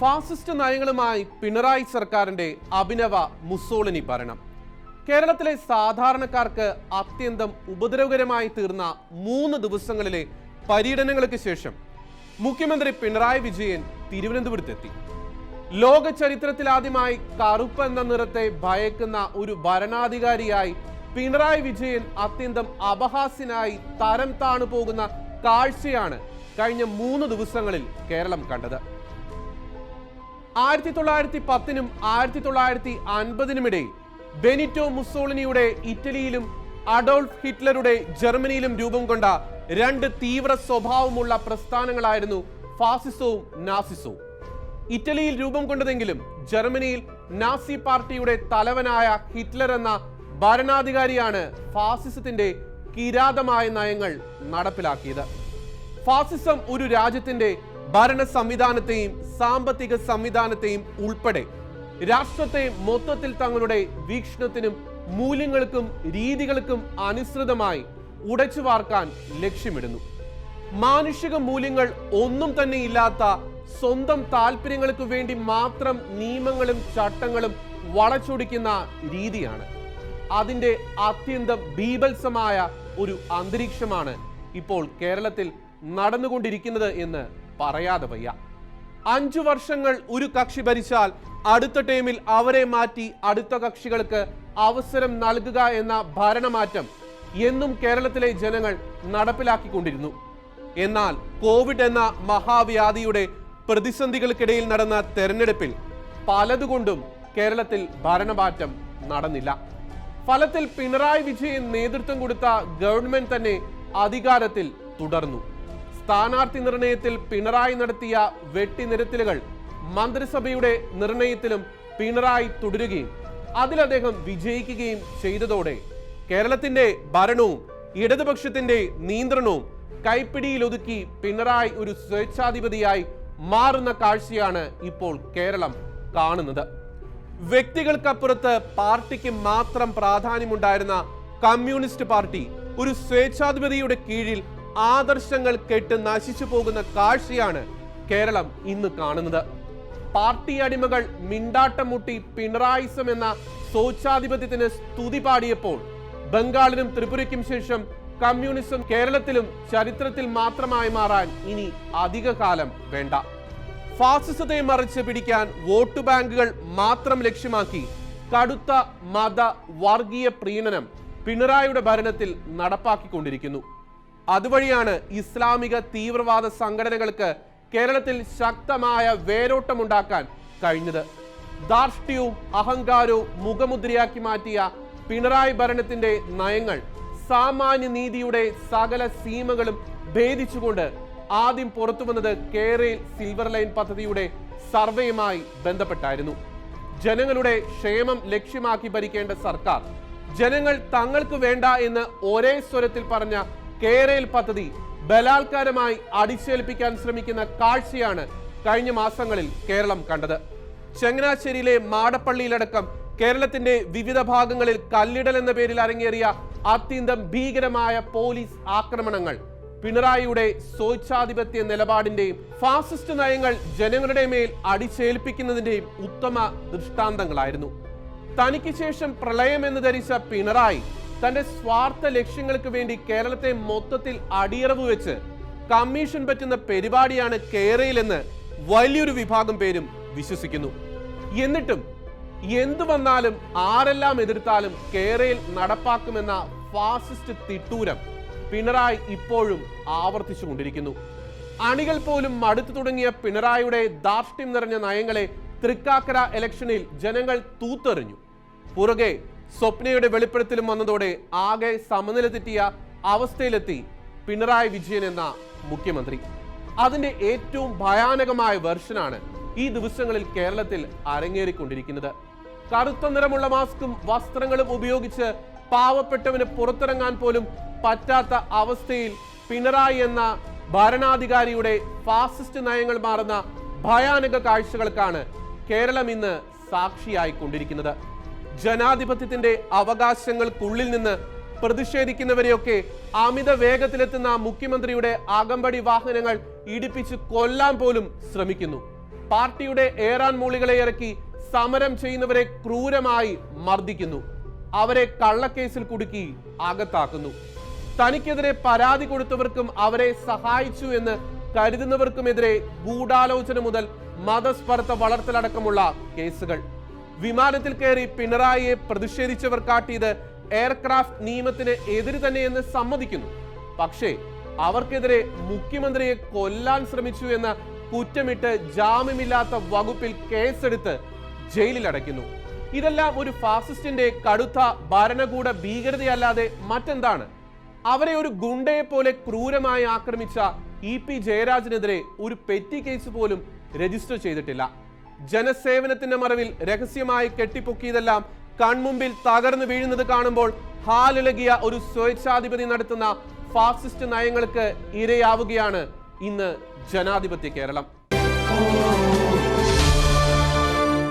Fascist നയങ്ങളുമായി Pinarayi സർക്കാരിന്റെ Abhinava Mussolini ഭരണം. കേരളത്തിലെ സാധാരണക്കാർക്ക് അത്യന്തം ഉപദ്രവകരമായി തീർന്ന മൂന്ന് ദിവസങ്ങളിലെ പര്യടനങ്ങൾക്ക് ശേഷം മുഖ്യമന്ത്രി പിണറായി വിജയൻ തിരുവനന്തപുരത്തെത്തി. ലോക ചരിത്രത്തിലാദ്യമായി കറുപ്പ് എന്ന നിറത്തെ ഭയക്കുന്ന ഒരു ഭരണാധികാരിയായി പിണറായി വിജയൻ അത്യന്തം അപഹാസ്യനായി തരം താണു പോകുന്ന കാഴ്ചയാണ് കഴിഞ്ഞ മൂന്ന് ദിവസങ്ങളിൽ കേരളം കണ്ടത്. ആയിരത്തി തൊള്ളായിരത്തി പത്തിനും ആയിരത്തി തൊള്ളായിരത്തി അൻപതിനുമിടയിൽ ബെനിറ്റോ മുസോളിനിയുടെ ഇറ്റലിയിലും അഡോൾഫ് ഹിറ്റ്ലറുടെ ജർമ്മനിയിലും രൂപം കൊണ്ട രണ്ട് തീവ്ര സ്വഭാവമുള്ള പ്രസ്ഥാനങ്ങളായിരുന്നു ഫാസിസവും നാസിസവും. ഇറ്റലിയിൽ രൂപം കൊണ്ടതെങ്കിലും ജർമ്മനിയിൽ നാസി പാർട്ടിയുടെ തലവനായ ഹിറ്റ്ലർ എന്ന ഭരണാധികാരിയാണ് ഫാസിസത്തിന്റെ കിരാതമായ നയങ്ങൾ നടപ്പിലാക്കിയത്. ഫാസിസം ഒരു രാജ്യത്തിന്റെ ഭരണ സംവിധാനത്തെയും സാമ്പത്തിക സംവിധാനത്തെയും ഉൾപ്പെടെ രാഷ്ട്രത്തെ മൊത്തത്തിൽ തങ്ങളുടെ വീക്ഷണത്തിനും മൂല്യങ്ങൾക്കും രീതികൾക്കും അനുസൃതമായി ഉടച്ചു വാർക്കാൻ ലക്ഷ്യമിടുന്നു. മാനുഷിക മൂല്യങ്ങൾ ഒന്നും തന്നെ ഇല്ലാത്ത സ്വന്തം താല്പര്യങ്ങൾക്ക് വേണ്ടി മാത്രം നിയമങ്ങളും ചട്ടങ്ങളും വളച്ചൊടിക്കുന്ന രീതിയാണ്. അതിന്റെ അത്യന്തം ബീഭത്സമായ ഒരു അന്തരീക്ഷമാണ് ഇപ്പോൾ കേരളത്തിൽ നടന്നുകൊണ്ടിരിക്കുന്നത് എന്ന് പറയാതെ വയ്യ. അഞ്ചു വർഷങ്ങൾ ഒരു കക്ഷി ഭരിച്ചാൽ അടുത്ത ടൈമിൽ അവരെ മാറ്റി അടുത്ത കക്ഷികൾക്ക് അവസരം നൽകുക എന്ന ഭരണമാറ്റം എന്നും കേരളത്തിലെ ജനങ്ങൾ നടപ്പിലാക്കിക്കൊണ്ടിരുന്നു. എന്നാൽ കോവിഡ് എന്ന മഹാവ്യാധിയുടെ പ്രതിസന്ധികൾക്കിടയിൽ നടന്ന തെരഞ്ഞെടുപ്പിൽ പലതുകൊണ്ടും കേരളത്തിൽ ഭരണമാറ്റം നടന്നില്ല. ഫലത്തിൽ പിണറായി വിജയൻ നേതൃത്വം കൊടുത്ത ഗവൺമെന്റ് തന്നെ അധികാരത്തിൽ തുടർന്നു. സ്ഥാനാർത്ഥി നിർണയത്തിൽ പിണറായി നടത്തിയ വെട്ടിനിരത്തലുകൾ മന്ത്രിസഭയുടെ നിർണയത്തിലും പിണറായി തുടരുകയും അതിൽ അദ്ദേഹം വിജയിക്കുകയും ചെയ്തതോടെ കേരളത്തിന്റെ ഭരണവും ഇടതുപക്ഷത്തിന്റെ നിയന്ത്രണവും കൈപ്പിടിയിലൊതുക്കി പിണറായി ഒരു സ്വേച്ഛാധിപതിയായി മാറുന്ന കാഴ്ചയാണ് ഇപ്പോൾ കേരളം കാണുന്നത്. വ്യക്തികൾക്കപ്പുറത്ത് പാർട്ടിക്ക് മാത്രം പ്രാധാന്യമുണ്ടായിരുന്ന കമ്മ്യൂണിസ്റ്റ് പാർട്ടി ഒരു സ്വേച്ഛാധിപതിയുടെ കീഴിൽ ആദർശങ്ങൾ കെട്ട് നശിച്ചു പോകുന്ന കാഴ്ചയാണ് കേരളം ഇന്ന് കാണുന്നത്. പാർട്ടി അടിമകൾ മിണ്ടാട്ടം മുട്ടി പിണറായിസം എന്ന സ്വച്ഛാധിപത്യത്തിന് സ്തുതി പാടിയപ്പോൾ ബംഗാളിനും ത്രിപുരയ്ക്കും ശേഷം കമ്മ്യൂണിസം കേരളത്തിലും ചരിത്രത്തിൽ മാത്രമായി മാറാൻ ഇനി അധിക കാലം വേണ്ട. ഫാസിസത്തെ മറിച്ച് പിടിക്കാൻ വോട്ട് ബാങ്കുകൾ മാത്രം ലക്ഷ്യമാക്കി കടുത്ത മത വർഗീയ പ്രീണനം പിണറായിയുടെ ഭരണത്തിൽ നടപ്പാക്കിക്കൊണ്ടിരിക്കുന്നു. അതുവഴിയാണ് ഇസ്ലാമിക തീവ്രവാദ സംഘടനകൾക്ക് കേരളത്തിൽ ശക്തമായ വേരോട്ടമുണ്ടാക്കാൻ കഴിഞ്ഞത്. ധാർഷ്ട്യവും അഹങ്കാരവും മുഖമുദ്രയാക്കി മാറ്റിയ പിണറായി ഭരണത്തിന്റെ നയങ്ങൾ സാമാന്യ നീതിയുടെ സകല സീമകളും ഭേദിച്ചുകൊണ്ട് ആദ്യം പുറത്തു വന്നത് കേരയിൽ സിൽവർ ലൈൻ പദ്ധതിയുടെ സർവേയുമായി ബന്ധപ്പെട്ടായിരുന്നു. ജനങ്ങളുടെ ക്ഷേമം ലക്ഷ്യമാക്കി ഭരിക്കേണ്ട സർക്കാർ ജനങ്ങൾ തങ്ങൾക്ക് വേണ്ട എന്ന് ഒരേ സ്വരത്തിൽ പറഞ്ഞ കേരയിൽ പദ്ധതി ബലാത്കാരമായി അടിച്ചേൽപ്പിക്കാൻ ശ്രമിക്കുന്ന കാഴ്ചയാണ് കഴിഞ്ഞ മാസങ്ങളിൽ കേരളം കണ്ടത്. ചങ്ങനാശ്ശേരിയിലെ മാടപ്പള്ളിയിലടക്കം കേരളത്തിന്റെ വിവിധ ഭാഗങ്ങളിൽ കല്ലിടൽ എന്ന പേരിൽ അരങ്ങേറിയ അത്യന്തം ഭീകരമായ പോലീസ് ആക്രമണങ്ങൾ പിണറായിയുടെ സ്വച്ഛാധിപത്യ നിലപാടിന്റെയും ഫാസിസ്റ്റ് നയങ്ങൾ ജനങ്ങളുടെ മേൽ അടിച്ചേൽപ്പിക്കുന്നതിന്റെയും ഉത്തമ ദൃഷ്ടാന്തങ്ങളായിരുന്നു. തനിക്ക് ശേഷം പ്രളയം എന്ന് ധരിച്ച പിണറായി തന്റെ സ്വാർത്ഥ ലക്ഷ്യങ്ങൾക്ക് വേണ്ടി കേരളത്തെ മൊത്തത്തിൽ അടിയറവ് വെച്ച് കമ്മീഷൻ പറ്റുന്ന പരിപാടിയാണ് കേരളയിലെന്ന് വലിയൊരു വിഭാഗം പേരും വിശ്വസിക്കുന്നു. എന്നിട്ടും എന്തു വന്നാലും ആരെല്ലാം എതിർത്താലും കേരളയിൽ നടപ്പാക്കുമെന്ന ഫാസിസ്റ്റ് തിട്ടൂരം പിണറായി ഇപ്പോഴും ആവർത്തിച്ചുകൊണ്ടിരിക്കുന്നു. അണികൾ പോലും മടുത്തു തുടങ്ങിയ പിണറായിയുടെ ദാർഷ്ട്യം നിറഞ്ഞ നയങ്ങളെ തൃക്കാക്കര ഇലക്ഷനിൽ ജനങ്ങൾ തൂത്തെറിഞ്ഞു. പുറകെ സ്വപ്നയുടെ വെളിപ്പെടുത്തലും വന്നതോടെ ആകെ സമനില തെറ്റിയ അവസ്ഥയിലെത്തി പിണറായി വിജയൻ എന്ന മുഖ്യമന്ത്രി. അതിന്റെ ഏറ്റവും ഭയാനകമായ വെർഷനാണ് ഈ ദിവസങ്ങളിൽ കേരളത്തിൽ അരങ്ങേറിക്കൊണ്ടിരിക്കുന്നത്. കറുത്ത നിറമുള്ള മാസ്കും വസ്ത്രങ്ങളും ഉപയോഗിച്ച് പാവപ്പെട്ടവന് പുറത്തിറങ്ങാൻ പോലും പറ്റാത്ത അവസ്ഥയിൽ പിണറായി എന്ന ഭരണാധികാരിയുടെ ഫാസിസ്റ്റ് നയങ്ങൾ മാറുന്ന ഭയാനക കാഴ്ചകൾക്കാണ് കേരളം ഇന്ന് സാക്ഷിയായിക്കൊണ്ടിരിക്കുന്നത്. ജനാധിപത്യത്തിന്റെ അവകാശങ്ങൾക്കുള്ളിൽ നിന്ന് പ്രതിഷേധിക്കുന്നവരെയൊക്കെ അമിത വേഗത്തിലെത്തുന്ന മുഖ്യമന്ത്രിയുടെ അകമ്പടി വാഹനങ്ങൾ ഇടിപ്പിച്ച് കൊല്ലാൻ പോലും ശ്രമിക്കുന്നു. പാർട്ടിയുടെ ഏറാൻ മൂളികളെ ഇറക്കി സമരം ചെയ്യുന്നവരെ ക്രൂരമായി മർദ്ദിക്കുന്നു. അവരെ കള്ളക്കേസിൽ കുടുക്കി അകത്താക്കുന്നു. തനിക്കെതിരെ പരാതി കൊടുത്തവർക്കും അവരെ സഹായിച്ചു എന്ന് കരുതുന്നവർക്കുമെതിരെ ഗൂഢാലോചന മുതൽ മതസ്പർദ്ധ വളർത്തലടക്കമുള്ള കേസുകൾ. വിമാനത്തിൽ കയറി പിണറായിയെ പ്രതിഷേധിച്ചവർ കാട്ടിയത് എയർക്രാഫ്റ്റ് നിയമത്തിന് എതിര് തന്നെയെന്ന് സമ്മതിക്കുന്നു. പക്ഷേ അവർക്കെതിരെ മുഖ്യമന്ത്രിയെ കൊല്ലാൻ ശ്രമിച്ചു എന്ന കുറ്റമിട്ട് ജാമ്യമില്ലാത്ത വകുപ്പിൽ കേസെടുത്ത് ജയിലിൽ അടയ്ക്കുന്നു ഇതെല്ലാം ഒരു ഫാസിസ്റ്റിന്റെ കടുത്ത ഭരണകൂട ഭീകരതയല്ലാതെ മറ്റെന്താണ്? അവരെ ഒരു ഗുണ്ടയെ പോലെ ക്രൂരമായി ആക്രമിച്ച ഇ പി ജയരാജനെതിരെ ഒരു പെറ്റി കേസ് പോലും രജിസ്റ്റർ ചെയ്തിട്ടില്ല. ജനസേവനത്തിന്റെ മറവിൽ രഹസ്യമായി കെട്ടിപ്പൊക്കിയതെല്ലാം കൺമുമ്പിൽ തകർന്നു വീഴുന്നത് കാണുമ്പോൾ ഹാലിളകിയ ഒരു സ്വേച്ഛാധിപതി നടത്തുന്ന ഫാസിസ്റ്റ് നയങ്ങൾക്ക് ഇരയാവുകയാണ് ഇന്ന് ജനാധിപത്യ കേരളം.